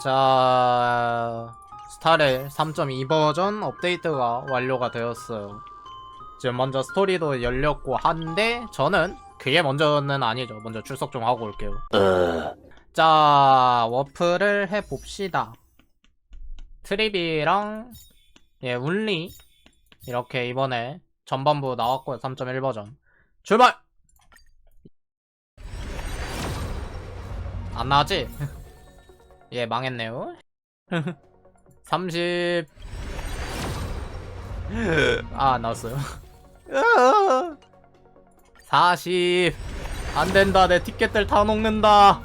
자, 스타레 3.2 버전 업데이트가 완료가 되었어요. 지금 먼저 스토리도 열렸고 한데 저는 그게 먼저는 아니죠. 먼저 출석 좀 하고 올게요. 자, 워프를 해봅시다. 트리비랑 예, 운리 이렇게 이번에 전반부 나왔고요. 3.1 버전. 출발! 안 나왔지? 예, 망했네요. 30. 아, 안 나왔어요. 40. 안 된다. 내 티켓들 다 녹는다.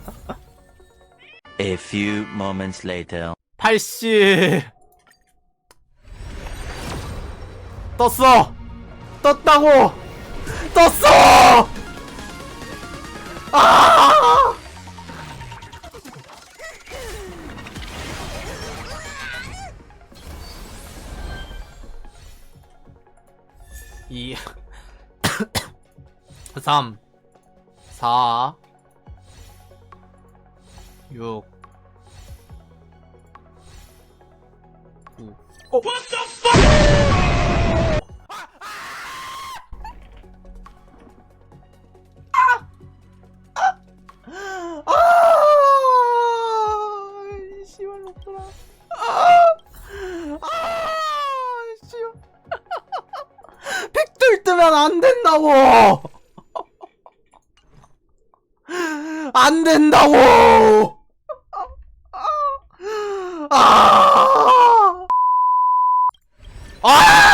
A few moments later. 80. 떴어. 떴다고. 떴어. 아! 이3 4 6 9 어? 아! 이 씨발 놈들아. 아! 아! 뜨면 안 된다고! 안 된다고! 아! 아!